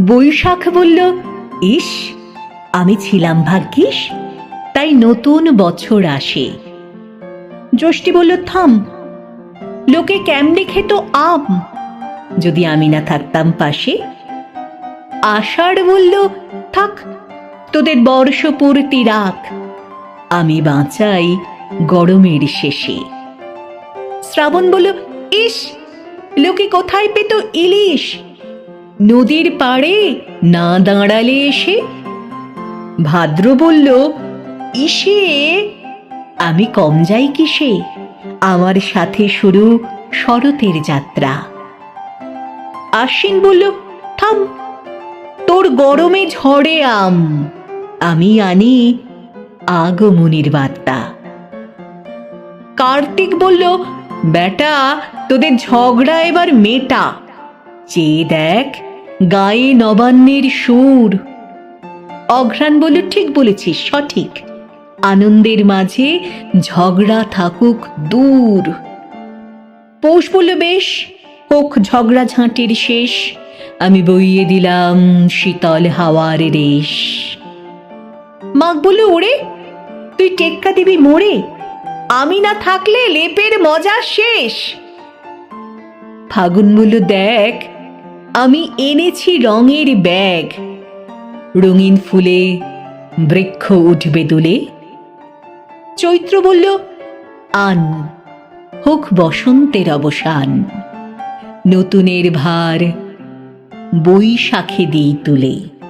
বৈশাখ বলল, ইস, আমি ছিলাম ভাগ্যিস, তাই নতুন বছর আসে। জ্যোষ্ঠী বলল, থাম, লোকে কেমনে খেত আম? যদি আমি না থাকতাম পাশে? আষাঢ় বলল, থাক, তোদের বর্ষপূর্তি রাখ আমি বাঁচাই গরমের শেষে। শ্রাবণ বলল, ইস, লোকে কোথায় পেত ইলিশ? নদীর পাড়ে না দাঁড়ালে এসে ভাদ্র বলল, ইসে, আমি কম যাই কিসে? আমার সাথে শুরু শরতের যাত্রা। আশ্বিন বলল, থাম, তোর গরমে ঝড়ে আম। আমি আনি আগমনির বার্তা। কার্তিক বলল, বেটা, তোদের ঝগড়া এবার মেটা। চেয়ে দেখ গায়ে নবান্নের সুর। অঘ্রাণ বলল, ঠিক বলেছিস, সঠিক। আনন্দের মাঝে ঝগড়া থাকুক দূর। পৌষ বলল, বেশ, হোক ঝগড়া ঝাঁটির শেষ। আমি বইয়ে দিলাম শীতল হাওয়ার রেশ। মাগ বলল, ওরে, তুই টেক্কা দিবি মোড়ে। আমি না থাকলে লেপের মজা শেষ। ফাগুন বলল, দেখ আমি এনেছি রঙের ব্যাগ। রঙিন ফুলে বৃক্ষ উঠবে দুলে চৈত্র বলল, আন, হোক বসন্তের অবসান। নতুনের ভার বৈশাখে দিই তুলে।